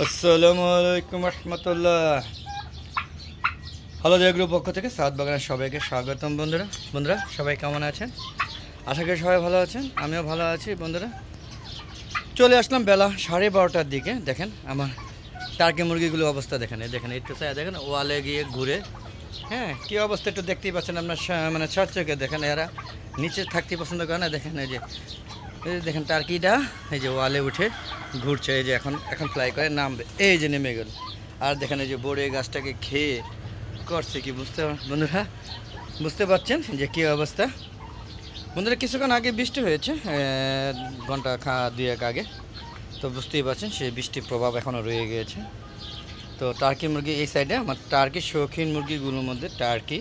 আসসালামু আলাইকুম রহমতুল্লাহ। হ্যালো জয়গুরু পক্ষ থেকে সাত বাগানের সবাইকে স্বাগতম বন্ধুরা। বন্ধুরা, সবাই কেমন আছেন? আশা করি সবাই ভালো আছেন, আমিও ভালো আছি বন্ধুরা। চলে আসলাম বেলা সাড়ে বারোটার দিকে, দেখেন আমার টার্কি মুরগিগুলো অবস্থা দেখেন দেখেন একটু চাই দেখেন, ওয়ালে গিয়ে ঘুরে। হ্যাঁ কী অবস্থা একটু দেখতেই পাচ্ছেন আপনার মানে চার দেখেন, এরা নিচে থাকতে পছন্দ করে না, দেখেন, এই যে দেখেন টার্কিটা, এই যে ওয়ালে উঠে ঘুরছে, এই যে এখন এখন ফ্লাই করে, নামবে। এই যে নেমে গেল। আর দেখেন এই যে বড়ে গাছটাকে খেয়ে করছে কি, বুঝতে বন্ধুরা বুঝতে পারছেন যে কী অবস্থা? বন্ধুরা, কিছুক্ষণ আগে বৃষ্টি হয়েছে ঘণ্টা খা দুয়েক আগে। তো বুঝতেই পারছেন, সেই বৃষ্টির প্রভাব এখনও রয়ে গিয়েছে। তো টার্কি মুরগি এই সাইডে আমার টার্কি, শৌখিন মুরগিগুলোর মধ্যে টার্কি।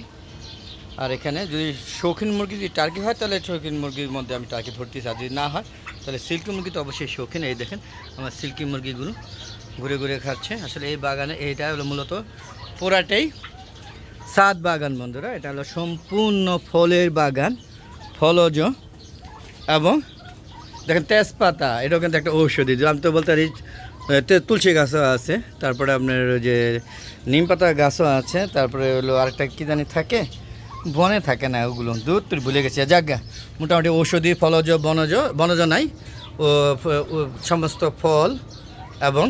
আর এখানে যদি শৌখিন মুরগি যদি টার্কি হয়, তাহলে শৌখিন মুরগির মধ্যে আমি টার্কি ধরতেছি। আর যদি না হয়, তাহলে সিল্কি মুরগি তো অবশ্যই শৌখিন। এই দেখেন, আমার সিল্কি মুরগিগুলো ঘুরে ঘুরে খাচ্ছে। আসলে এই বাগানে এইটা হলো মূলত পুরাটাই সাত বাগান বন্ধুরা। এটা হলো সম্পূর্ণ ফলের বাগান, ফলজ এবং দেখেন তেজপাতা, এটাও কিন্তু একটা ঔষধি। আমি তো বলতে পারি তুলসী গাছও আছে, তারপরে আপনার যে নিম পাতা গাছও আছে, তারপরে হলো আরেকটা কী জানি থাকে বনে থাকে না ওগুলো। দূর তুই ভুলে গেছি জাগা মোটামুটি ঔষধি ফলজ, বনজ বনজ নাই। ও সমস্ত ফল এবং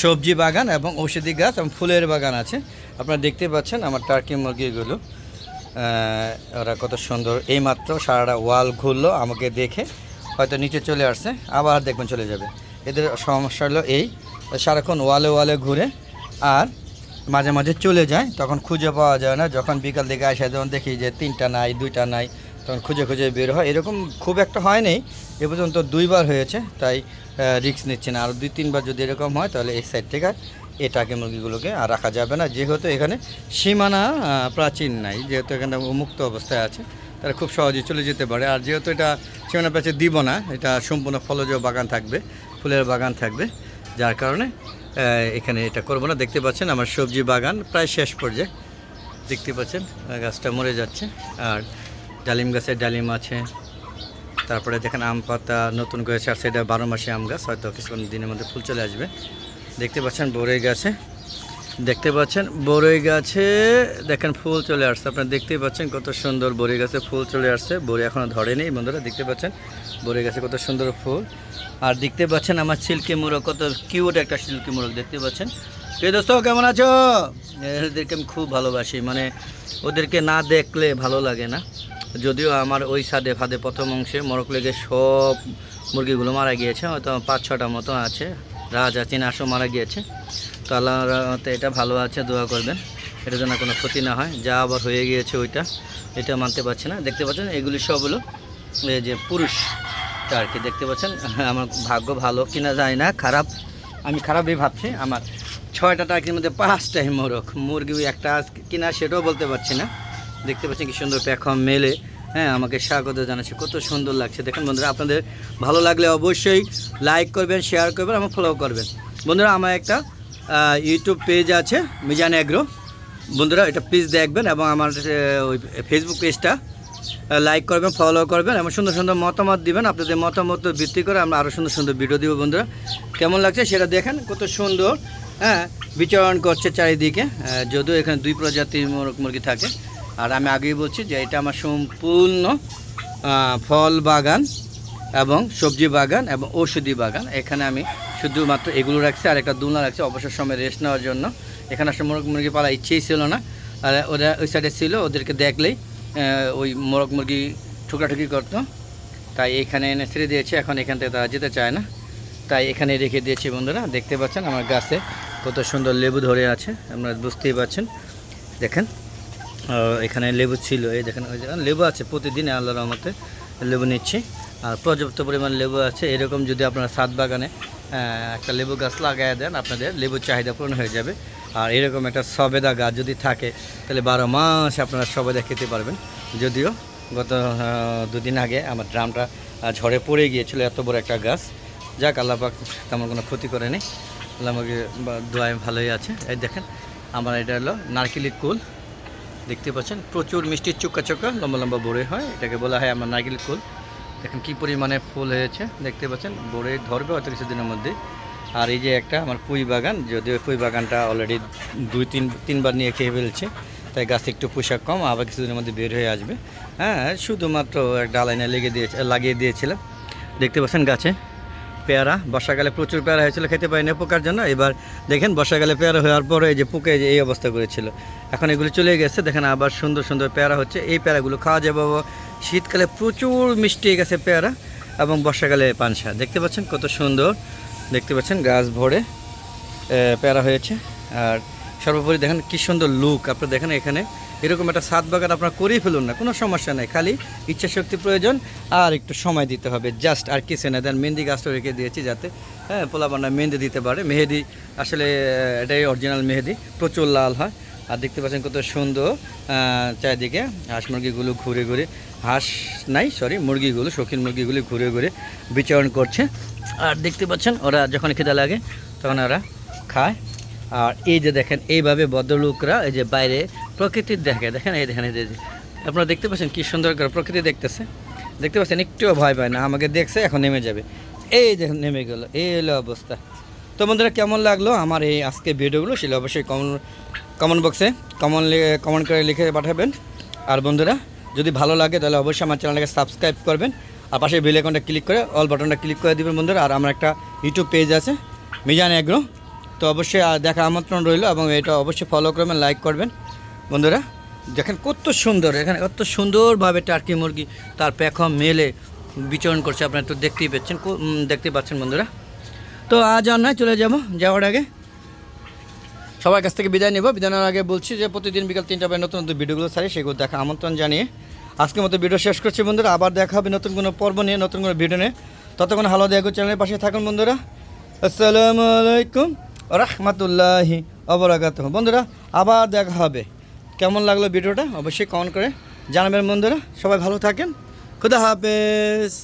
সবজি বাগান এবং ঔষধি গাছ এবং ফুলের বাগান আছে। আপনারা দেখতে পাচ্ছেন আমার টার্কি মুরগিগুলো। ওরা কত সুন্দর। এইমাত্র সারাটা ওয়াল ঘুরলো আমাকে দেখে। হয়তো নিচে চলে আসছে, আবার দেখবেন চলে যাবে। এদের সমস্যা হলো এই, সারাক্ষণ ওয়ালে ওয়ালে ঘুরে। আর মাঝে মাঝে চলে যায়, তখন খুঁজে পাওয়া যায় না। যখন বিকাল দিকে আসে যখন দেখি যে তিনটা নাই, দুইটা নাই, তখন খুঁজে খুঁজে বের হয়। এরকম খুব একটা হয়নি এ পর্যন্ত দুইবার হয়েছে, তাই রিস্ক নিচ্ছে না। আর দুই, তিনবার যদি এরকম হয়, তাহলে এই সাইড থেকে এটাকে মুরগিগুলোকে আর রাখা যাবে না। যেহেতু এখানে সীমানা প্রাচীন নাই, যেহেতু এখানে মুক্ত অবস্থায় আছে তারা খুব সহজেই চলে যেতে পারে। আর যেহেতু এটা সীমানা প্রাচীর দিব না, এটা সম্পূর্ণ ফলজ বাগান থাকবে, ফুলের বাগান থাকবে, যার কারণে এখানে এটা করব না। দেখতে পাচ্ছেন আমার সবজি বাগান প্রায় শেষ পর্যায়ে। দেখতে পাচ্ছেন গাছটা মরে যাচ্ছে। আর ডালিম গাছের ডালিম আছে। তারপরে দেখেন আম পাতা নতুন গাছ আর সেটা বারো মাসে আম গাছ, হয়তো কিছুক্ষণ দিনের মধ্যে ফুল চলে আসবে। দেখতে পাচ্ছেন বরে গাছে। দেখতে পাচ্ছেন বরই গাছে দেখেন ফুল চলে আসছে। আপনারা দেখতেই পাচ্ছেন কত সুন্দর বরই গাছে ফুল চলে আসছে। বড়ি এখনও ধরেনি, বন্ধুরা দেখতে পাচ্ছেন বরই গাছে কত সুন্দর ফুল। আর দেখতে পাচ্ছেন আমার সিল্কি মোরগ, কত কিউট একটা সিল্কি মোরগ দেখতে পাচ্ছেন। কে দোস্ত, কেমন আছো? এদেরকে আমি খুব ভালোবাসি মানে ওদেরকে না দেখলে ভালো লাগে না। যদিও আমার ওই সাদে ফাদে প্রথম অংশে মরক লেগে সব মুরগিগুলো মারা গিয়েছে, হয়তো পাঁচ ছটা মতো আছে, রাজা চিনাশও মারা গিয়েছে। তো এটা ভালো আছে, দোয়া করবেন। এটার যেন কোনো ক্ষতি না হয়। যা আবার হয়ে গিয়েছে ওইটা, এটা মানতে পারছি না। দেখতে পাচ্ছেন, এগুলি সব হলো এই যে পুরুষ আর কি। দেখতে পাচ্ছেন, আমার ভাগ্য ভালো কিনা যায় না, খারাপ। আমি খারাপই ভাবছি, আমার ছয়টা টাকির মধ্যে পাঁচটাই মোরগ। মুরগি একটা কিনা সেটাও বলতে পারছি না। দেখতে পাচ্ছেন কি সুন্দর প্যাখম মেলে। হ্যাঁ আমাকে স্বাগত জানাচ্ছি, কত সুন্দর লাগছে। দেখেন বন্ধুরা, আপনাদের ভালো লাগলে অবশ্যই লাইক করবেন শেয়ার করবেন এবং ফলো করবেন। বন্ধুরা, আমার একটা ইউটিউব পেজ আছে, মিজান অ্যাগ্রো বন্ধুরা, এটা প্লিজ দেখবেন এবং আমার ওই ফেসবুক পেজটা লাইক করবেন ফলো করবেন এবং সুন্দর সুন্দর মতামত দিবেন। আপনাদের মতামত ভিত্তি করে আমরা আরও সুন্দর সুন্দর ভিডিও দিব বন্ধুরা। কেমন লাগছে সেটা দেখেন, কত সুন্দর হ্যাঁ বিচরণ করছে চারিদিকে। যদিও এখানে দুই প্রজাতির মোরগ মুরগি থাকে। আর আমি আগেই বলছি যে এটা আমার সম্পূর্ণ ফল বাগান এবং সবজি বাগান এবং ঔষধি বাগান। এখানে আমি শুধুমাত্র এগুলো রাখছে, আর একটা দুলনা রাখছে, অবসর সময় রেস্ট নেওয়ার জন্য। এখানে আসলে মোরগ মুরগি পালা ইচ্ছেই ছিল না। আর ওরা ওই সাইডে ছিল, ওদেরকে দেখলেই ওই মোরগ মুরগি ঠুকরাঠুকি করতো। তাই এখানে এনে ছেড়ে দিয়েছে, এখন এখান থেকে তারা যেতে চায় না। তাই এখানে রেখে দিয়েছি বন্ধুরা, দেখতে পাচ্ছেন আমার গাছে কত সুন্দর লেবু ধরে আছে, আপনারা বুঝতেই পারছেন। দেখেন এখানে লেবু ছিল, এই দেখেন, ওই যে লেবু আছে প্রতিদিন আল্লাহ রহমতে লেবু নিচ্ছি। আর পর্যাপ্ত পরিমাণ লেবু আছে। এরকম যদি আপনারা সাত বাগানে একটা লেবু গাছ লাগাই দেন, আপনাদের লেবুর চাহিদা পূরণ হয়ে যাবে। আর এরকম একটা সবেদা গাছ যদি থাকে, তাহলে বারো মাস আপনারা সবেদা খেতে পারবেন। যদিও গত দুদিন আগে আমার ড্রামটা ঝড়ে পড়ে গিয়েছিল, এত বড় একটা গাছ। যাক, আল্লাহ পাক তেমন কোনো ক্ষতি করেনি। বা- দোয়ায় ভালোই আছে। এই দেখেন, আমার এটা হলো নারকেলি কুল। দেখতে পাচ্ছেন, প্রচুর মিষ্টি চুক্কা চুক্কা, লম্বা লম্বা বড়ে হয়। এটাকে বলা হয় আমার নারকেল ফুল দেখেন কি পরিমাণে ফুল হয়েছে, দেখতে পাচ্ছেন? বড়ে ধরবে হয়তো কিছুদিনের মধ্যে আর এই যে একটা আমার পুঁই বাগান, যদিও পুঁই বাগানটা অলরেডি দুই তিন, তিনবার নিয়ে খেয়ে ফেলছে, তাই গাছ একটু পোশাক কম, আবার কিছুদিনের মধ্যে বের হয়ে আসবে। হ্যাঁ শুধুমাত্র আলাইনে লেগে দিয়ে লাগিয়ে দিয়েছিলাম। দেখতে পাচ্ছেন গাছে? পেয়ারা, বর্ষাকালে প্রচুর পেয়ারা হয়েছিল, খেতে পারিনি পোকার জন্য। এবার দেখেন, বর্ষাকালে পেয়ারা হওয়ার পরে এই যে পোকে এই অবস্থা করেছিল। এখন এগুলো চলে গেছে, দেখেন আবার সুন্দর সুন্দর পেয়ারা হচ্ছে। এই পেয়ারাগুলো খাওয়া যাবে শীতকালে প্রচুর মিষ্টি গেছে পেয়ারা এবং বর্ষাকালে পানসা। দেখতে পাচ্ছেন কত সুন্দর। দেখতে পাচ্ছেন গাছ ভরে পেয়ারা হয়েছে। আর সর্বোপরি দেখেন কি সুন্দর লুক। আপনারা দেখেন এখানে এরকম একটা সাত বাগান আপনারা করেই ফেলুন না, কোনো সমস্যা নাই, খালি ইচ্ছা শক্তি প্রয়োজন আর একটু সময় দিতে হবে। জাস্ট আর কিছু না দেন মেহেন্দি গাছটা রেখে দিয়েছি যাতে হ্যাঁ পোলাবান্না মেহেন্দি দিতে পারে। মেহেদি আসলে এটাই অরিজিনাল মেহেদি, প্রচুর লাল হয়। আর দেখতে পাচ্ছেন কত সুন্দর চারিদিকে হাঁস মুরগিগুলো ঘুরে ঘুরে, হাঁস নাই সরি মুরগিগুলো, শৌখিন মুরগিগুলো ঘুরে ঘুরে বিচরণ করছে। আর দেখতে পাচ্ছেন, ওরা যখন খেতে লাগে, তখন ওরা খায়। আর এই যে দেখেন, এইভাবে ভদ্রলোকরা, এই যে বাইরে প্রকৃতির দেখে, দেখেন এই দেখেন এই আপনারা দেখতে পাচ্ছেন কি সুন্দর করে প্রকৃতি দেখতেছে। দেখতে পাচ্ছেন একটুও ভয় পায় না, আমাকে দেখছে, এখন নেমে যাবে। এই দেখুন, নেমে গেল, এই হলো অবস্থা। তো বন্ধুরা, কেমন লাগল আমার এই আজকে ভিডিওগুলো সেটা অবশ্যই কমন কমেন্ট বক্সে কমন কমেন্ট করে লিখে পাঠাবেন। আর বন্ধুরা, যদি ভালো লাগে তাহলে অবশ্যই আমার চ্যানেলটাকে সাবস্ক্রাইব করবেন। আর পাশে বেল আইকনটা ক্লিক করে, অল বাটনটা ক্লিক করে দিবেন বন্ধুরা। আর আমার একটা ইউটিউব পেজ আছে, মিজান এগ্রো। তো অবশ্যই দেখা আমন্ত্রণ রইল এবং এটা অবশ্যই ফলো করবেন লাইক করবেন। বন্ধুরা, দেখেন কত সুন্দর, এখানে কত সুন্দরভাবে টার্কি মুরগি তার পেখম মেলে বিচরণ করছে, আপনারা তো দেখতেই পাচ্ছেন দেখতে পাচ্ছেন বন্ধুরা। তো আজ আর নয়, চলে যাব, যাওয়ার আগে সবার কাছ থেকে বিদায় নেব। বিদায় নেওয়ার আগে বলছি যে প্রতিদিন বিকাল তিনটা বাজে নতুন নতুন ভিডিওগুলো ছাড়ি সেগুলো দেখা আমন্ত্রণ জানিয়ে আজকের মতো ভিডিও শেষ করছি বন্ধুরা। আবার দেখা হবে নতুন কোনো পর্ব নিয়ে, নতুন কোনো ভিডিও নিয়ে। ততক্ষণ হালো দেখো চ্যানেলের পাশে থাকুন বন্ধুরা। আসসালামু আলাইকুম রহমতুল্লাহি অবরাকাত বন্ধুরা, আবার দেখা হবে। কেমন লাগল ভিডিওটা? অবশ্যই কমেন্ট করে জানাবেন বন্ধুরা। সবাই ভালো থাকেন। খুদা হাফেজ।